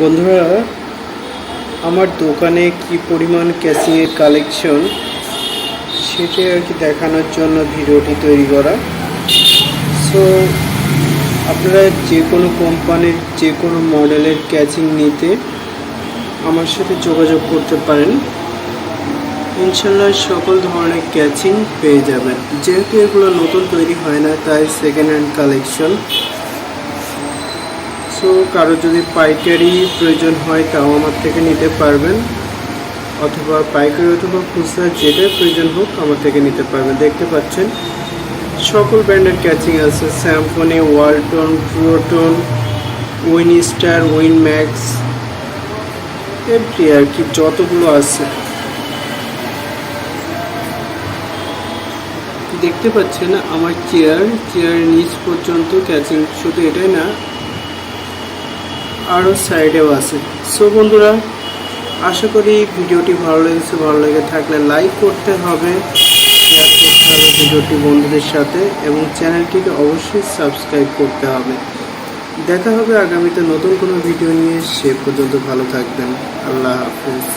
বন্ধুরা, আমার দোকানে কি পরিমাণ ক্যাসিংয়ের কালেকশন সেটাই আর কি দেখানোর জন্য ভিডিওটি তৈরি করা। সো আপনারা যে কোনো কোম্পানির যে কোনো মডেলের ক্যাচিং নিতে আমার সাথে যোগাযোগ করতে পারেন। ইনশাল্লাহ সকল ধরনের ক্যাচিং পেয়ে যাবেন। যেহেতু এগুলো নতুন তৈরি হয় না, তাই সেকেন্ড হ্যান্ড কালেকশন সো কারও যদি পাইকারি প্রয়োজন হয় তাও আমার থেকে নিতে পারবেন। অথবা পাইকারি অথবা খুচরা যেটাই প্রয়োজন হোক আমার থেকে নিতে পারবেন। দেখতে পাচ্ছেন, সকল ব্র্যান্ডের ক্যাচিং আছে। Symphony Walton Proton Win Star Win Max every আর কি যতগুলো আছে। দেখতে পাচ্ছেন আমার চেয়ার চেয়ারের নিচ পর্যন্ত ক্যাচিং শুধু এটাই না আরও সাইডেও আছে। সো বন্ধুরা, আশা করি ভিডিওটি ভালো লেগেছে। ভালো লেগে থাকলে লাইক করতে হবে শেয়ার করতে হবে ভিডিওটি বন্ধুদের সাথে, এবং চ্যানেলটিকে অবশ্যই সাবস্ক্রাইব করতে হবে। দেখা হবে আগামীতে নতুন কোনো ভিডিও নিয়ে। সে পর্যন্ত ভালো থাকবেন। আল্লাহ হাফিজ।